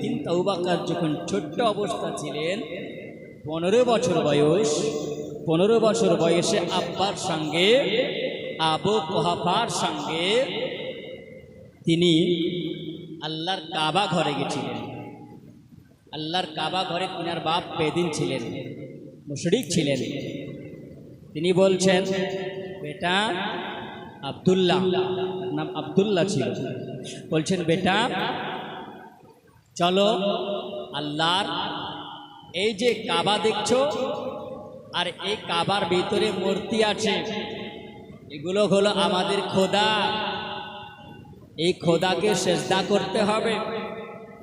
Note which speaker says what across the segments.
Speaker 1: কিন্তু আবুবাকার যখন ছোট্ট অবস্থা ছিলেন, পনেরো বছর বয়স, পনেরো বছর বয়সে আব্বার সঙ্গে, আবু কোহাফার সঙ্গে তিনি আল্লাহর কাবা ঘরে গেছিলেন। আল্লাহর কাবা ঘরে তিনার বাপ বেদিন ছিলেন, মুশরিক ছিলেন। তিনি বলছেন, বেটা আব্দুল্লাহ। নাম আবদুল্লাহ ছিল। বলছেন, বেটা চলো, আল্লাহর এই যে কাবা দেখছ, আর এই কাবার ভিতরে মূর্তি আছে। এগুলো হলো আমাদের খোদা। এই খোদাকে সেজদা করতে হবে।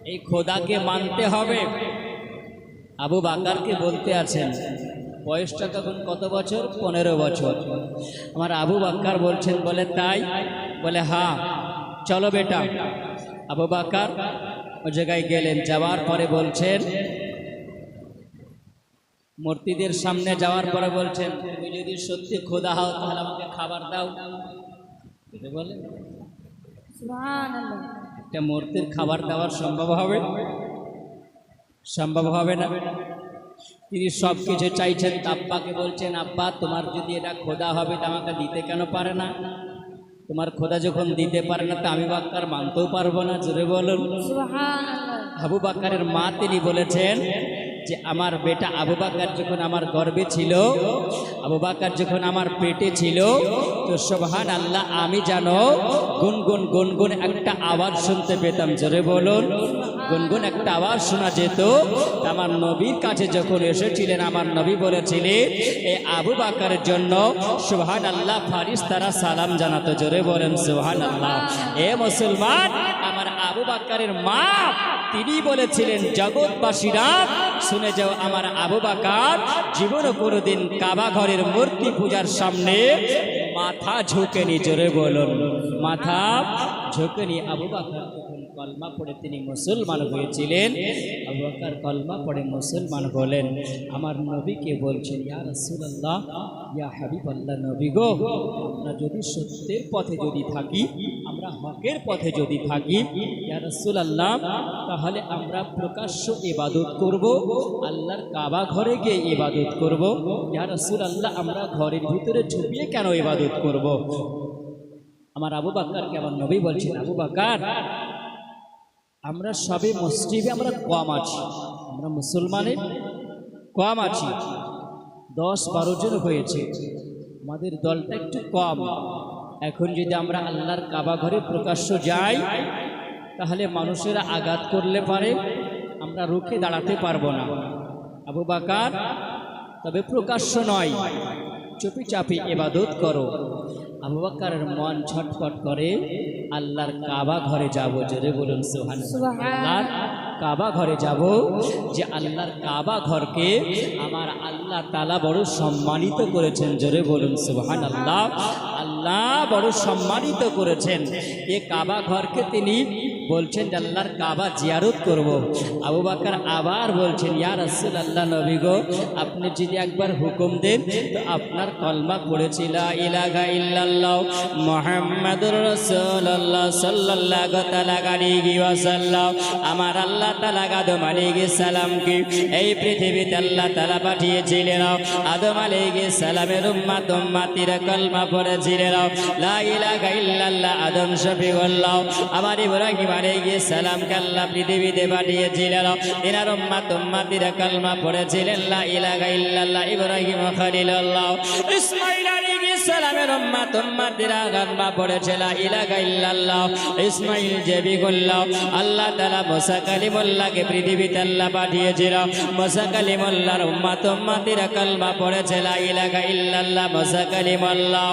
Speaker 1: এই খোদাকে মানতে হবে। আবু বাকারকে বলতে আছেন, বয়সটা তখন কত বছর? পনেরো বছর। আমার আবু বাক্কার বলছেন, বলে তাই? বলে হ্যাঁ চলো বেটা। আবু বাক্কার ও জায়গায় গেলেন যাওয়ার পরে বলছেন মূর্তিদের সামনে যাওয়ার পরে বলছেন তুমি যদি সত্যি খোদা হও তাহলে আমাকে খাবার দাও। বলে। একটা মূর্তির খাবার দেওয়ার সম্ভব হবে? সম্ভব হবে না। তিনি সব কিছু চাইছেন আব্বাকে বলছেন আব্বা তোমার যদি এটা খোদা হবে তা আমাকে দিতে কেন পারে না? তোমার খোদা যখন দিতে পারে না তো আমি বাক্কার মানতেও পারব না জোরে বলুন। আবু বাক্কারের মা তিনি বলেছেন যে আমার বেটা আবু বাকার যখন আমার গর্বে ছিল, আবু বাকার যখন আমার পেটে ছিল, তো সোহান আল্লাহ আমি জানো গুনগুন গুনগুন একটা আওয়াজ শুনতে পেতাম। জোরে বলুন, গুনগুন একটা আওয়াজ শোনা যেত। আমার নবীর কাছে যখন এসেছিলেন, আমার নবী বলেছিলেন এই আবু বাক্কারের জন্য সোহান আল্লাহ ফারিস তারা সালাম জানাতো। জোরে বলেন সোহান আল্লাহ এ মুসলমান আমার আবু বাক্কারের মা, তিনি বলেছিলেন, জগৎবাসীরা, শুনে যাও আমার আবু বাকার জীবনে কোনোদিন কাবা ঘরের মূর্তি পূজার সামনে মাথা ঝুঁকেনি, জোরে বলুন। মাথা ঝুঁকেনি আবু বাকার কলমা পড়ে তিনি মুসলমান হয়েছিলেন। আবু কলমা পড়ে মুসলমান হলেন। আমার নবীকে বলছেন, ইয়া রাসূলুল্লাহ, ইয়া হাবিবাল্লাহ নবী গো, আমরা যদি সত্যের পথে যদি থাকি, আমরা হকের পথে যদি থাকি, ইয়া রাসূলুল্লাহ, তাহলে আমরা প্রকাশ্য ইবাদত করব, আল্লাহর কাবা ঘরে গিয়ে ইবাদত করব। ইয়া রাসূলুল্লাহ, আমরা ঘরের ভিতরে ছুপিয়ে কেন ইবাদত করব? আমার আবু বাক্কারকে আমার নবী বলছেন, আবু বাক্কার আমরা সবে মসজিদে আমরা কম আছি। আমরা মুসলমানের কম আছি। দশ বারো জন হয়েছে। আমাদের দলটা একটু কম। এখন যদি আমরা আল্লাহর কাবা ঘরে প্রকাশ্য যাই, তাহলে মানুষেরা আঘাত করলে পারে। আমরা রুখে দাঁড়াতে পারব না। আবু বাকার, তবে প্রকাশ্য নয়। চুপি চাপি এবাদত করো। আবু বাকারের মন ছটফট করে। আল্লাহর কাবা ঘরে যাব জোরে বলুন সোহান আল্লাহর কাবা ঘরে যাব যে আল্লাহর কাবা ঘরকে আমার আল্লাহ তালা বড় সম্মানিত করেছেন জোরে বলুন সোহান আল্লাহ আল্লাহ বড় সম্মানিত করেছেন। এ কাবা ঘরকে তিনি বলছেন, আল্লাহর কাবা জিয়ারত করব। আবু বাকার আবার বলছেন, ইয়া রাসূল আল্লাহ নবী গো, আপনি যদি একবার হুকুম দেন, তো আপনার কলমা পড়েছিল ইলাহা ইল্লাল্লাহ মুহাম্মাদুর রাসূলুল্লাহ সাল্লাল্লাহু তাআলা আলাইহি ওয়াসাল্লাম। আমার আল্লাহ তাআলা আদম আলাইহিস সালামকে এই পৃথিবীতে আল্লাহ তাআলা পাঠিয়েছিলেন। আদম আলাইহিস সালামের উম্মত, উম্মতিরা কলমা পড়েছিলেন। লা ইলাহা ইল্লাল্লাহ, আদম শফিউল্লাহ। আমার ইব্রাহিম আলাইহিস সালামকে আল্লাহ পৃথিবীতে পাঠিয়েছিলেন। এনার উম্মত উম্মতিরা কলমা পড়েছিলেন, লা ইলাহা ইল্লাল্লাহ, ইব্রাহিম খলিলুল্লাহ। ইসমাঈল আলাইহিস সালামের উম্মত উম্মতিরা কলমা পড়েছে, লা ইলাহা ইল্লাল্লাহ। ইসমাঈল জেবিগুল্লাহ আল্লাহ তাআলা মুসা কালিমুল্লাহকে পৃথিবীতে আল্লাহ পাঠিয়েছিল। মুসা কালিমুল্লাহর উম্মত উম্মতিরা কলমা পড়েছে, লা ইলাহা ইল্লাল্লাহ, মুসা কালিমুল্লাহ।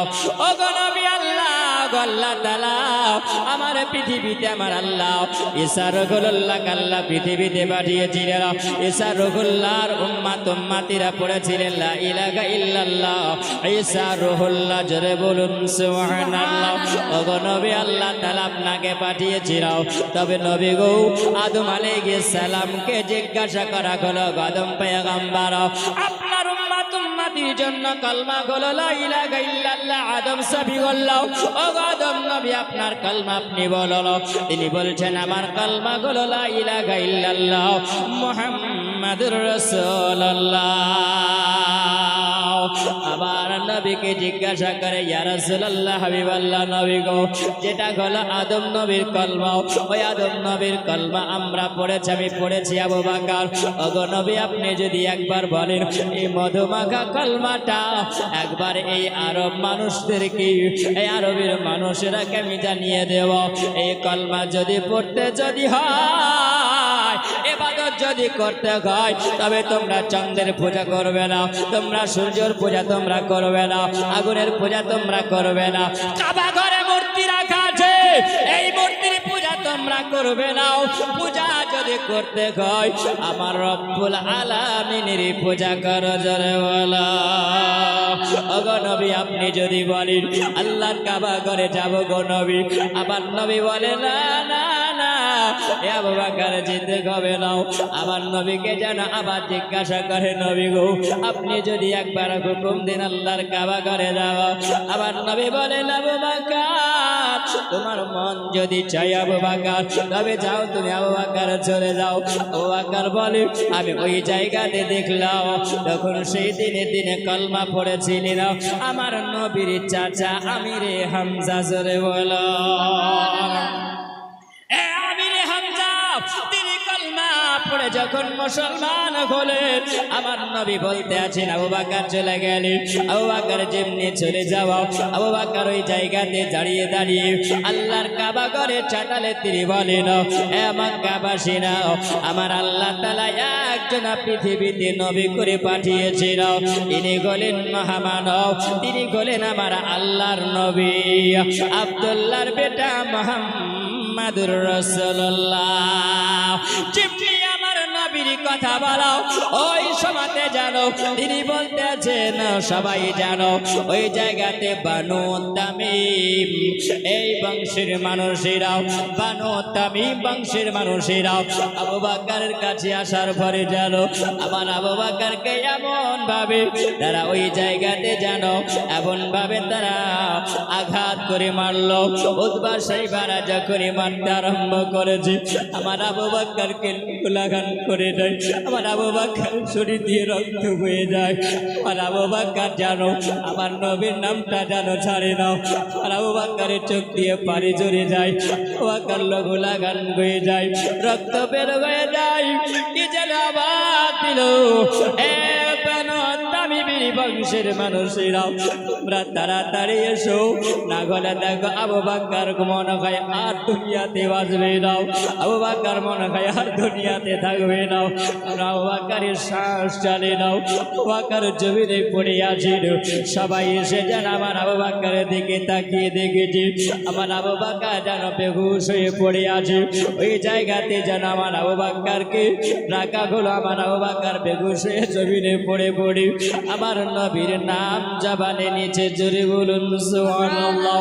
Speaker 1: ও নবী আল্লাহ আল্লাহ তাআলা। আমার পৃথিবীতে আমার আল্লাহ। রহুল্লাহ আল্লাহ পৃথিবীতে ঈসা রহুল্লাহ বলুন নবী, আল্লাহ আপনাকে পাঠিয়েছিল। তবে নবী গো, আদম আলাইহিস সালামকে জিজ্ঞাসা করা হলো আদম উম্মত উম্মতির জন্য কলমা গলো লা ইলাহা ইল্লাল্লাহ। আদম সাবি বললাম ও আদম নবী, আপনার কলমা আপনি বলল। তিনি বলছেন, আমার কলমা গলো লা ইলাহা ইল্লাল্লাহ মুহাম্মাদুর রাসূলুল্লাহ। আবার নবীকে জিজ্ঞাসা করে, ইয়া রাসূলুল্লাহ, হাবিবাল্লাহ, নবী গো, যেটা হলো আদম নবীর কলমা, ওই আদম নবীর কলমা আমরা পড়েছি, আমি পড়েছি আবু বকর। ওগো নবী, আপনি যদি একবার বলেন, এই মধুমাখা কলমাটা, একবার এই আরব মানুষদেরকে এই আরবের মানুষেরা আমি জানিয়ে দেব, এই কলমা যদি পড়তে যদি হয় যদি করতে হয়, তবে তোমরা চন্দ্রের পূজা করবে না। তোমরা সূর্যের পূজা তোমরা করবে না। আগুনের পূজা তোমরা করবে না। কাবা ঘরে মূর্তি রাখা আছে। এই মূর্তির পূজা তোমরা করবে না পূজা যদি করতে হয়, আমার রব্বুল আলামিনের পূজা করো জরে বলা। নবী, আপনি যদি বলেন আল্লাহর কাবা ঘরে যাব গো আবার নবী বলে, না না না, এ আবু বকর যেতে হবে না। আমার নবীকে যেন আবার জিজ্ঞাসা করে, নবী গো, আপনি যদি একবার হুকুম দিন আল্লাহর কাবা ঘরে যাও আবার নবী বলেন, আবু বকর, তোমার মন যদি চাই আবু বকর তবে যাও তুমি আবু চলে যাও। আবু বলে, আমি ওই জায়গাতে দেখলাম। তখন সেই দিনে দিনে কলমা পড়েছিলাম আমার নবীর চাচা আমিরে হামজা জোরে বলো। যখন মুসলমান হলেন, আমার নবী বলতে আছেন, আবু বাকার চলে গেলেন আবু বাকার যেমনি চলে যাওয়া, আবু বাকার ওই জায়গাতে দাঁড়িয়ে দাঁড়িয়ে আল্লাহর কাবা করে চাটালে তিনি বলেন আমার কাবাসীরা আমার আল্লাহ তালা একজন পৃথিবীতে নবী করে পাঠিয়েছিল তিনি হলেন মহামানব, তিনি হলেন আমার আল্লাহর নবী। আব্দুল্লাহর বেটা মোহাম্মদ মোহাম্মদুর রসুল্লাহ নবীর কথা বলো। ওই সমাতে জানো, তিনি বলতে আছেন সবাই জানো, ওই জায়গাতে বানু তামিম। এই বংশের মানুষেরাও, বানু তামিম বংশের মানুষেরাও আবু বাকারের কাছে আসার পরে জানো, আমার আবু বাকারকে এমন ভাবে তারা ওই জায়গাতে জানো এমন ভাবে তারা আঘাত করে মারলো। উদ্বার সাইবারা যখনই মারতে আরম্ভ করেছে, আমার আবু বাক্কারকে লাগান করে দেয় আমার আবু বাক্কার শরীর দিয়ে রক্ত হয়ে যায়। আমার আবু বাক্কার জানো, আমার নবীর নামটা জানো, ছাড়ে নাও আমার আবু চোখ দিয়ে পানি জড়ে যায়। বাক্কার লঘু লাগান হয়ে যায়। রক্ত বের হয়ে যায়। কি যেন আবার দিল। এ বংশের মানুষেরাও তোমরা তাড়াতাড়ি এসো। না গলে দেখো আবু বাক্কার মনে হয় আর দুনিয়াতে বাঁচবে নাও আবু বাক্কার মনে হয় আর দুনিয়াতে থাকবে নাও তোমরা আবু বাক্কারের শ্বাস চালে নাও। আবু বাক্কার জমিনে পড়ে আছে। সবাই এসে যেন আমার আবু বাক্কারের দিকে তাকিয়ে দেখেছে। আমার আবু বাক্কার যেন বেহুশ হয়ে পড়ে আছে। ওই জায়গাতে যেন আমার আবু বাক্কারকে রাখা হলো আমার আবু বাক্কার বেহুশ হয়ে জমিনে পড়ে পড়ে। আমার নবীর নাম জবানে নিচে জোরে বলুন সুবহানাল্লাহ।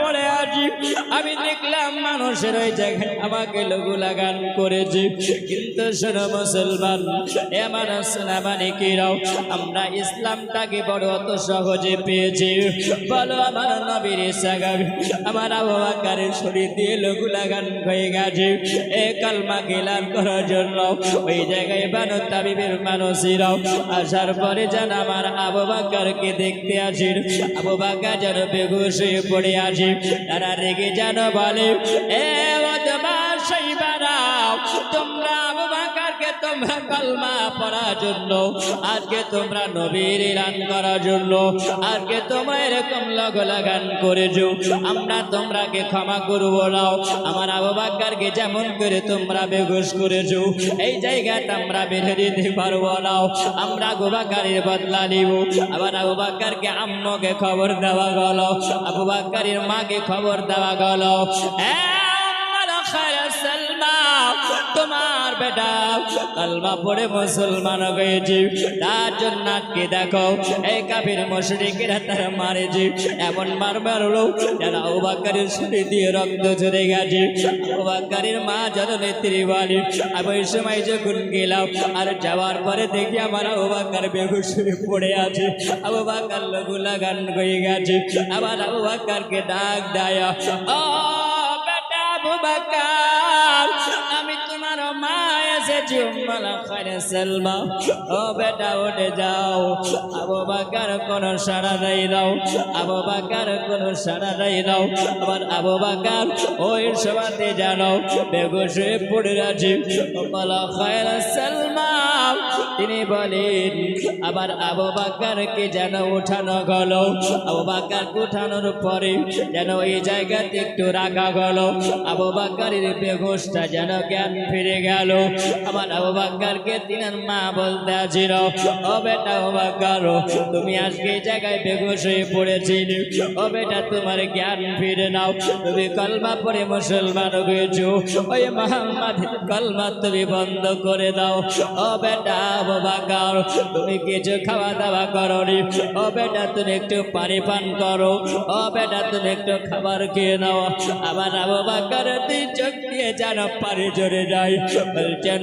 Speaker 1: পড়ে আছি। আমি দেখলাম মানুষের ওই জায়গায় আমাকে লঘু লাগান করেছি। কিন্তু শোনো মুসলমান, এ মানুষ নামানিকেরাও আমরা ইসলামটাকে বড় অত সহজে পেয়েছি। বলো আমার নবীর আমার আবহাওয়াকারের শরীর দিয়ে লঘু লাগান হয়ে গেছে। এ কালমা গেলান করার জন্য ওই জায়গায় বানো তাবিবের মানুষেরাও আসার পরে যেন আমার আবু বাক্কারকে দেখতে আসেন আবু বাক্কা যেন বেগুস পড়ে আছে। তারা রেগে যেন বলে এ তোমার তোমরা আবু তোমরা কালমা পড়ার জন্য। আজকে তোমরা নবীর এলান করার জন্য। আজকে তোমরা এরকম লগ লাগান করেছ। আমরা তোমরাকে ক্ষমা করব নাও আমার আবু বাক্কারকে যেমন করে তোমরা বেঘোষ করেছ, এই জায়গাতে আমরা বেঁধে দিতে পারব নাও আমরা গোবাকারের বদলা নিব। আবার আবু বাক্কারকে আম্মকে খবর দেওয়া গেল। আবু বাক্কারের মাকে খবর দেওয়া গেল। এ বেটা, কালমা পড়ে মুসলমান হয়েছে। তার জন্য আজকে দেখো, এই কাফির মুশরিকেরা তারা মারেছে। এমন মার মারলো যেন আবুবাকারের শরীর দিয়ে রক্ত ঝরে গেছে। আবুবাকারের মা জননেত্রী বলে আমি ওই সময় যখন গেলাম, আর যাওয়ার পরে দেখি আমার আবুবাকার বেহুশ হয়ে পড়ে আছে। আবুবাকার লঘুলা গান হয়ে গেছে। আবার আবুবাকারকে ডাক দেয়, ও বেটা তোমার মা এসেছি খাইরে সালমা। ও বেটা, উঠে যাও। আবু বাকার কোন সারা দেয় দাও আবু বাকার কোন সারা দেয় দাও আবার আবু বাকার ওই সমাতে জানো বেগুসে পড়ে আছে উম্মালা খাইরে সালমা। তিনি বলেন, আবার আবু বাকারকে যেন উঠানো গেল। আবু বাকার উঠানোর পরে যেন এই জায়গাতে একটু রাখা গেল। আবু বাকারের বেঘোষটা যেন জ্ঞান ফিরে গেল। আমার আবু বাক্কারকে তিনার মা বলতে আছিল, ও বেটা ও বাক্কার তুমি আজকে এই জায়গায় বেঘোষ হয়ে পড়েছিলে। ও বেটা, তোমার জ্ঞান ফিরে নাও। তুমি কলমা পড়ে মুসলমান হয়েছো। ওই মোহাম্মদ কলমা তুমি বন্ধ করে দাও। ও বেটা আবু গাও তুমি কিছু খাওয়া দাওয়া করনি। ও বেটা, তুমি একটু পানি পান করো। ও বেটা, তুমি একটু খাবার খেয়ে নাও। আবার আবু বাকর তুই চোখ দিয়ে যেন পানি জড়ে যায়।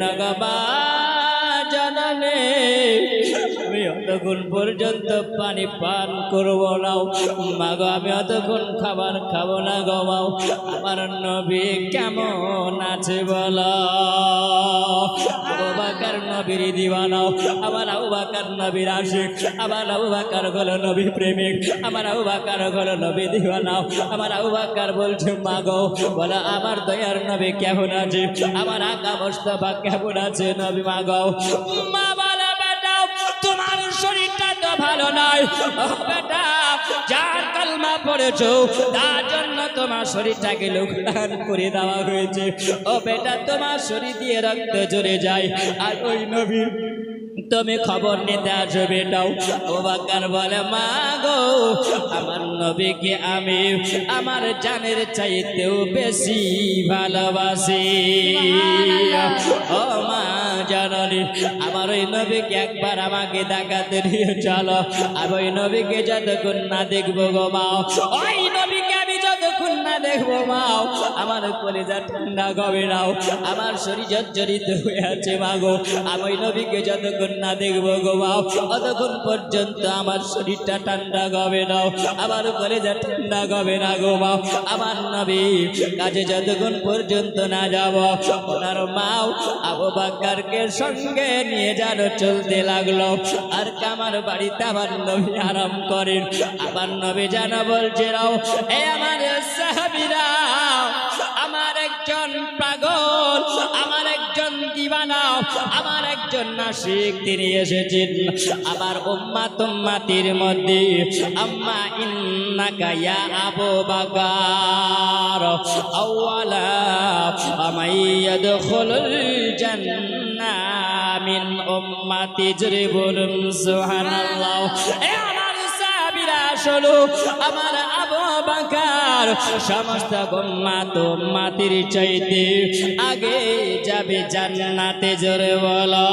Speaker 1: না গবা জানালে আমি অতক্ষণ পর্যন্ত পানি পান করব নাও মাগো, আমি অতক্ষণ খাবার খাব না গমাও আমার নবী কেমন আছে বলো? আমার আমার আমার নবী আমার বলছে আমার দয়ার নবী কেমন আছে? আমার আকা মোস্তফা কেমন আছে নবী মা তো ভালো নয়। বেটা যার কালমা পড়েছো তার জন্য তোমার শরীরটাকে লোকদান করে দেওয়া হয়েছে। ও বেটা তোমার শরীর দিয়ে রক্ত জড়ে যায়। আর ওই নবীর তুমি খবর নিতে আসো বেটাও। ও বলে মা গো আমার নবীকে আমি আমার জানের চাইতেও বেশি ভালোবাসি। ও মা জাননি। আমার ওই নবীকে একবার আমাকে দেখাতে নিয়ে চলো। আর ওই নবীকে যতক্ষণ না দেখব গো মা, ওই দেখব, মাও। আমার কলেজা ঠান্ডা গবে নাও? আমার শরীর জর্জরিত হয়ে আছে, মাগো। আমি নবীকে যতক্ষণ না দেখব গো, মাও, অতক্ষণ পর্যন্ত আমার শরীরটা ঠান্ডা গবে নাও? আমার কলেজা ঠান্ডা গবে না গো, মাও? আমার নবী কাজে যতক্ষণ পর্যন্ত না যাব, ওনার মাও আবু বাক্কারকে সঙ্গে নিয়ে যেন চলতে লাগল। আর কামার বাড়িতে আমার নবী আরাম করেন। আমার নবী যেন বলছে রাও এ আমার সাহাবিরা, আমার একজন পাগল, আমার একজন দিবানা, আমার একজন নাসিক, তিনি এসেছেন। আমার উম্মা তুম্মাতির মধ্যে, আম্মা ইন্নাকা ইয়া আবু বাকার আওয়ালা আমাইয়াদখুলুল জান্নাহ মিন উম্মাতি জুরে বলুন সুবহানাল্লাহ এ আমার আবু বাকার সমস্ত উম্মাত মাতির চাইতে আগে যাবে জান্নাতে জোরে বলো।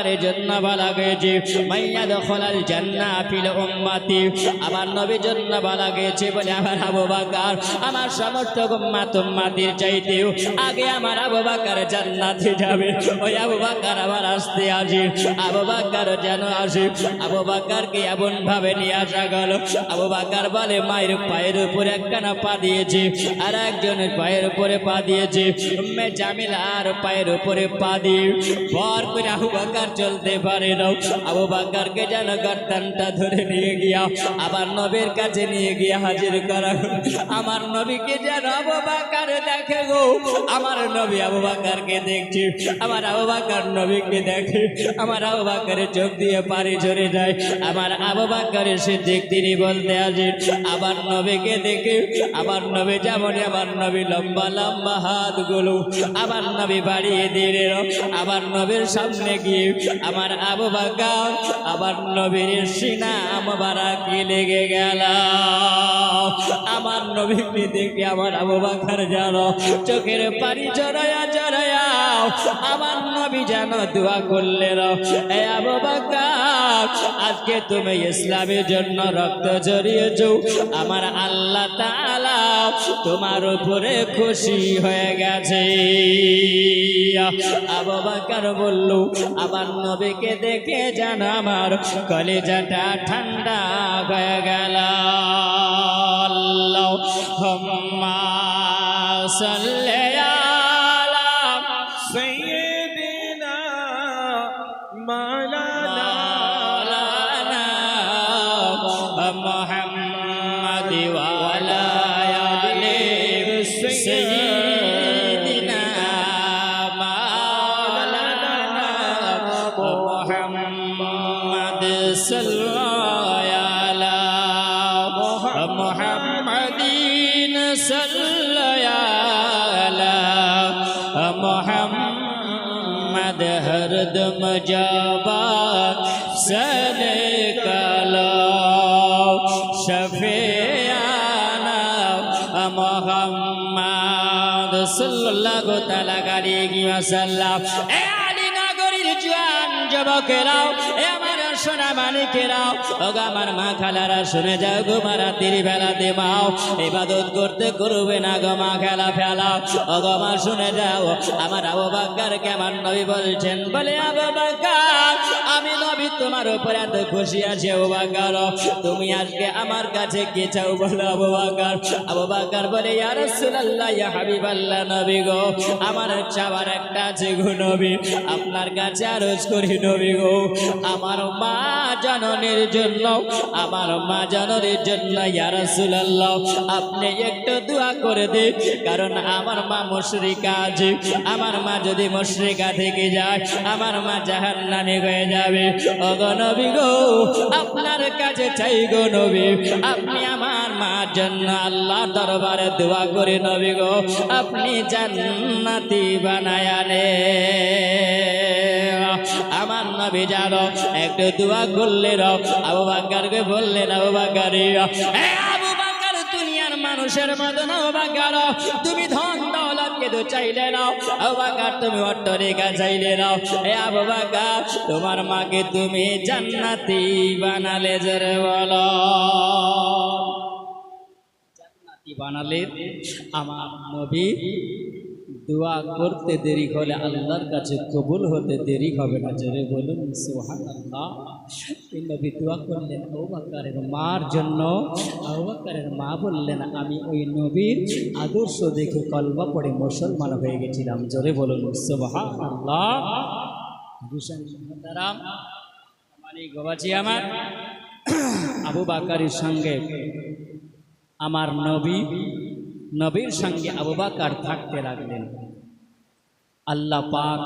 Speaker 1: বাকারের জন্য বলা গেছে মাইয়া দখলাল জান্নাহ ফিল উম্মাতি। আমার নবীর জন্য বলা গেছে, বলে আমার আবু বাকার, আমার সমস্ত উম্মাত উম্মাতির চাইতেও আগে আমার আবু বাকার জান্নাতে যাবে। ওই আবু বাকার আবার আসতে আসে আবু বাকার যেন আসে, আবু বাকারকে এমন ভাবে নিয়ে আসা গেল। আবু বাকার বলে, মায়ের পায়ের উপরে একখানা পা দিয়েছে, আর একজনের পায়ের উপরে পা দিয়েছে। উম্মে জামিলার পায়ের উপরে পা দিয়ে ভর করে আবু বাকার চলতে পারে না আবু বাকারকে যেন গর্দানটা ধরে নিয়ে গিয়া আবার নবীর কাছে নিয়ে গিয়ে হাজির করা। আমার নবীকে যেন আবু বাকার দেখে গো। আমার নবী আবু বাকারকে দেখছি। আমার আবু বাকার নবীকে দেখে। আমার আবু বাকারের চোখ দিয়ে পানি ঝরে যায়। আমার আবু বাকারের সে দিক তিনি বলতে আছে আবার নবীকে দেখে আবার নবী যেমন আমার নবী লম্বা লম্বা হাতগুলো আবার নবী বাড়িয়ে দিয়ে আবার নবীর সামনে গিয়ে আমার আবু বাকার, আমার নবীর সিনা মোবারক লেগে গেল। আমার নবীকে দেখে আমার আবু বাকার জানো? চোখের পানি জড়ায়া জড়ায়া আমার নবী যেন দোয়া করলেন এ আবু বাকার, আজকে তুমি ইসলামের জন্য রক্ত জড়িয়েছ। আমার আল্লাহ তাআলা তোমার উপরে খুশি হয়ে গেছে। আবু বাকার বলল, আমার নবীকে দেখে যেন আমার কলেজাটা ঠান্ডা হয়ে গেল। আল্লাহুম্মা সাল্লি জবা সদে কালো শফে মোহাম্মদ সাল্লাল্লাহু তাআলা আলাইহি ওয়াসাল্লাম এ আলী নাগরীর জওয়ান যুবকেরাও এ সোনা মালিকেরাও ওগা আমার মা খালারা, শুনে যাও গো মারা রাত্রির বেলা দেবাও ইবাদত করতে করবে না গো মা খেলা ফেলাও ওগো মা, শুনে যাও। আমার আবু বাক্কার কেমন নবী বলছেন? বলে, আবু বাক্কার আমি তোমার উপর এত খুশি আছি আবু বাক্কার তুমি আজকে আমার কাছে কি চাও বলো আবু বাক্কার আবু বাক্কার বলে, ইয়া রাসূলুল্লাহ, ইয়া হাবিবাল্লাহ নবী গো, আমার চাওয়ার একটা আছে গো নবী, আপনার কাছে আরজ করি নবী গো। আমার মা জননীর জন্য, আমার মা জননীর জন্য, ইয়া রাসূলুল্লাহ, আপনি একটু দোয়া করে দিন, কারণ আমার মা মুশরিকা আছে। আমার মা যদি মুশরিকা থেকে যায়, আমার মা জাহান্নামে হয়ে যাবে। আপনার কাছে চাই গো নবী। আপনি আমার মার জন্য আল্লাহ দরবারে দোয়া করে নবী গো। আপনি জান্নাতি বানায়ানে আমার নবী জানো, একটু দোয়া করলেন আবু বাক্কারকে বললেন, আবু বাক্কারি আবু বাক্কার, দুনিয়ার মানুষের মতো না আবু তুমি ধন কিন্তু চাইলে নাও। আবু তুমি অট্টরেখা চাইলে নাও। এ আবু বাক্কার তোমার মাকে তুমি জান্নাতি বানালে জরে বলো। জান্নাতি বানালে আমার নবী দোয়া করতে দেরি হলে আল্লাহর কাছে কবুল হতে দেরি হবে না। জোরে বলুন সোহান আল্লাহ নবী দোয়া করলেন আবুবাকারের মার জন্য। আবুবাকারের মা বললেন, আমি ওই নবীর আদর্শ দেখে কলবা পড়ে মুসলমান হয়ে গেছিলাম। জোরে বলুন সোহান আল্লাহ আমার। আবু বাকারের সঙ্গে আমার নবী নবীর সঙ্গে আবু বাকার থাকতে লাগলেন। আল্লাহ পাক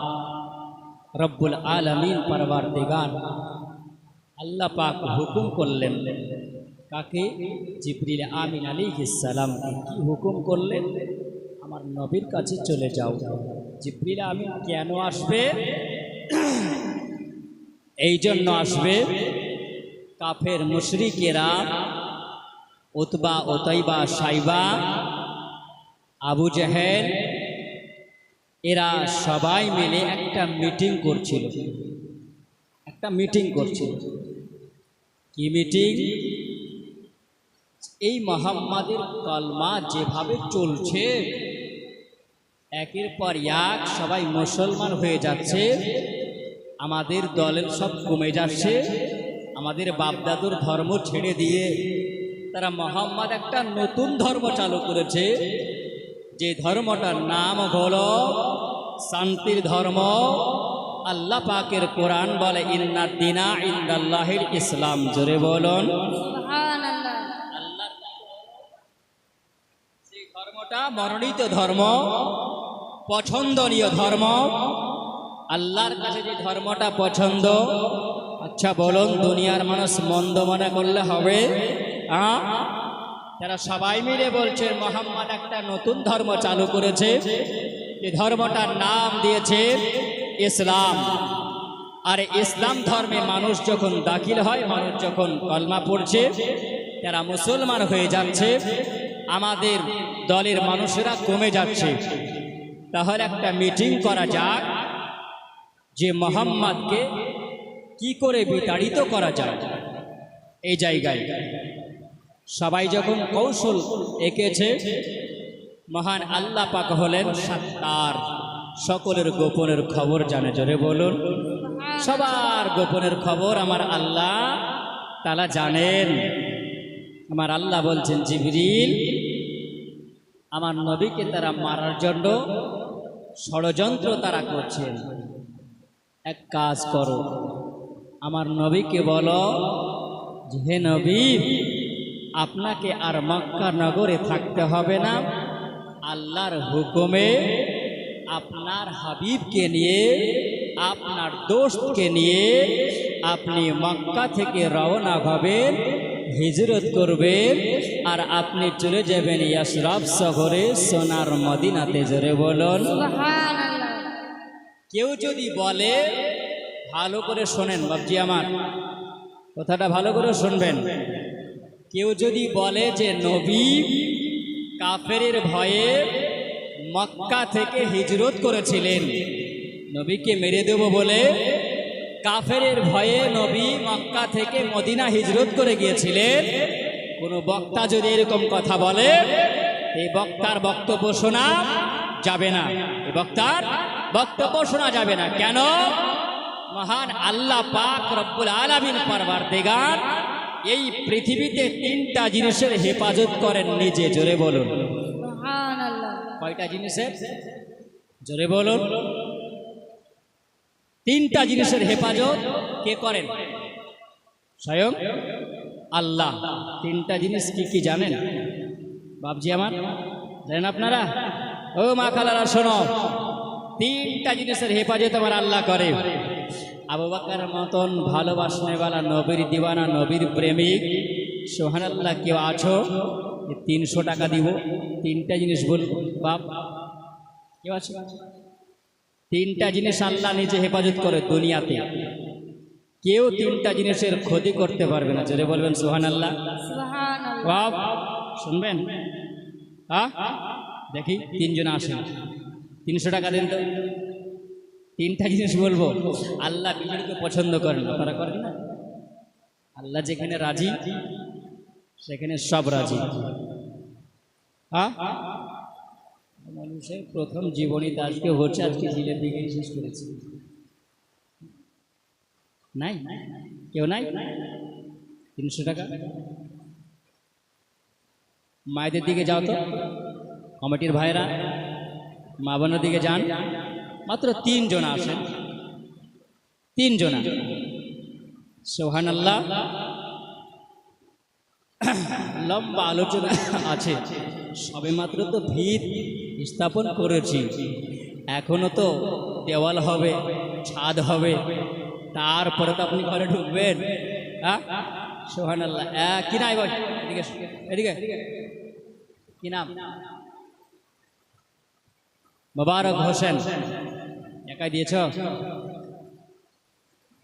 Speaker 1: রব্বুল আলমিন পরবার দিগান আল্লাহ পাক হুকুম করলেন, কাকে? জিবরিল আমিন আলী সালামকে। কি হুকুম করলেন? আমার নবীর কাছে চলে যাও। জিবরিল আমিন কেন আসবে? এই জন্য আসবে কাফের মুশরিকেরা উতবা ওতৈবা সাইবা আবু জাহেল, এরা সবাই মিলে একটা মিটিং করছিল। একটা মিটিং করছিল। কি মিটিং? এই মোহাম্মদের কলমা যেভাবে চলছে, একের পর এক সবাই মুসলমান হয়ে যাচ্ছে, আমাদের দলের সব কমে যাচ্ছে, আমাদের বাপদাদুর ধর্ম ছেড়ে দিয়ে, তারা মোহাম্মদ একটা নতুন ধর্ম চালু করেছে। যে ধর্মটার নাম হলো শান্তির ধর্ম আল্লাহ পাকের কোরআন বলে ইন্না দিনা ইন্দাল্লাহির ইসলাম। জোরে বলুন। সেই ধর্মটা মনোনীত ধর্ম পছন্দনীয় ধর্ম। আল্লাহর কাছে যে ধর্মটা পছন্দ আচ্ছা বলুন দুনিয়ার মানুষ মন্দ মনে করলে হবে? আ? তারা সবাই মিলে বলছে মোহাম্মদ একটা নতুন ধর্ম চালু করেছে যে ধর্মটার নাম দিয়েছে ইসলাম। আর ইসলাম ধর্মে মানুষ যখন দাখিল হয়, মানুষ যখন কলমা পড়ছে তারা মুসলমান হয়ে যাচ্ছে, আমাদের দলের মানুষেরা কমে যাচ্ছে। তাহলে একটা মিটিং করা যাক, যে মোহাম্মদকে কি করে বিতাড়িত করা যায় এই জায়গায়। সবাই যখন কৌশল এঁকেছে, মহান আল্লাহ পাক হলেন সাত্তার। সকলের গোপনের খবর জানে, জোরে বলুন। সবার গোপনের খবর আমার আল্লাহ তালা জানেন। আমার আল্লাহ বলছেন, জিবরিল, আমার নবীকে তারা মারার জন্য ষড়যন্ত্র তারা করছেন। এক কাজ করো, আমার নবীকে বলো যে, হে নবী আপনাকে আর মক্কা নগরে থাকতে হবে না। আল্লাহর হুকুমে আপনার হাবিবকে নিয়ে আপনার দোস্তকে নিয়ে আপনি মক্কা থেকে রওনা হবেন হিজরত করবেন আর আপনি চলে যাবেন ইয়াসরাফ শহরে সোনার মদিনাতে। জোরে বলুন। কেউ যদি বলে ভালো করে শোনেন বাবজি আমার কথাটা ভালো করে শুনবেন। কেউ যদি বলে যে নবী, কাফেরের ভয়ে মক্কা থেকে হিজরত করেছিলেন, নবীকে মেরে দেব বলে কাফেরের ভয়ে নবী মক্কা থেকে মদিনা হিজরত করে গিয়েছিলেন, কোনো বক্তা যদি এরকম কথা বলে এই বক্তার বক্তব্য শোনা যাবে না। এই বক্তার বক্তব্য শোনা যাবে না। কেন? মহান আল্লাহ পাক রব্বুল আলামিন পারবার দেগান এই পৃথিবীতে তিনটা জিনিসের হেফাজত করেন নিজে জোরে বলুন। কয়টা জিনিসের? জোরে বলুন। তিনটা জিনিসের হেফাজত কে করেন? স্বয়ং আল্লাহ। তিনটা জিনিস কি কি জানেন? বাবজি আমার জানেন আপনারা? ও মা খালারা শোনো। তিনটা জিনিসের হেফাজত আমার আল্লাহ করে। আবু বাকার মতন ভালোবাসনেওয়ালা নবীর দিওয়ানা নবীর প্রেমিক। সোহান আল্লাহ কেউ আছো? তিনশো টাকা দিব। তিনটা জিনিস বল বাপ। কেউ আছে? তিনটা জিনিস আল্লাহ নিজে হেফাজত করে দুনিয়াতে। কেউ তিনটা জিনিসের ক্ষতি করতে পারবে না। জোরে বলবেন সোহান আল্লাহ বাপ শুনবেন? হ্যাঁ দেখি তিনজন আসেন। তিনশো টাকা দিন তো। তিনটা জিনিস বলব। আল্লাহ বিজেপিকে পছন্দ করেন আপনারা করেন না? আল্লাহ যেখানে রাজি, সেখানে সব রাজি। হ্যাঁ মানুষের প্রথম জীবনীতে আজকে হচ্ছে, আজকে জিলের দিকে শেষ করেছি। নাই? কেউ নাই? তিনশো টাকা? মায়েদের দিকে যাও তো। কমিটির ভাইরা মা বোনের দিকে যান। মাত্র তিনজন আসেন তিনজনা। সোহান আল্লাহ লম্বা আলোচনা আছে। সবে মাত্র তো ভিত স্থাপন করেছি। এখনও তো দেওয়াল হবে, ছাদ হবে। তারপরে তো আপনি ঘরে ঢুকবেন। হ্যাঁ? সোহান আল্লাহ কি নাই ভাই? এদিকে এদিকে। কি নাম? মোবারক হোসেন। একাই দিয়েছ?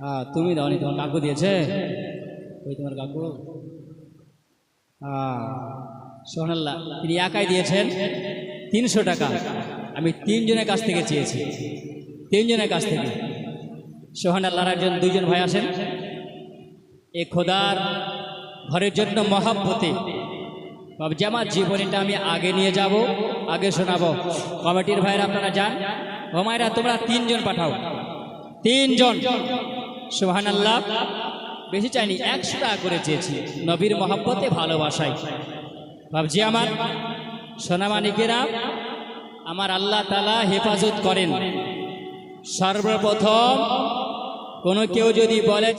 Speaker 1: হ্যাঁ তুমি দাওনি, তোমার কাকু দিয়েছে? ওই তোমার কাকু। হ্যাঁ সোহানাল্লাহ তিনি একাই দিয়েছেন তিনশো টাকা। আমি তিনজনের কাছ থেকে চেয়েছি। তিনজনের কাছ থেকে। সোহান আল্লাহর একজন, দুইজন ভাই আসেন এ খোদার ঘরের জন্য মহাব্বতে বাবজি আমার জীবনীটা আমি আগে নিয়ে যাব, আগে শোনাবো। কমিটির ভাইরা, আপনারা যান। হোমায়রা তোমরা তিনজন পাঠাও। তিনজন। সোহান আল্লাহ বেশি চাইনি, একশো টাকা করে চেয়েছি। নবীর মহাব্বতে ভালোবাসাই বাবজি আমার সোনামানিকেরা আমার আল্লাহ তালা হেফাজত করেন। সর্বপ্রথম কোনো কেউ যদি বলে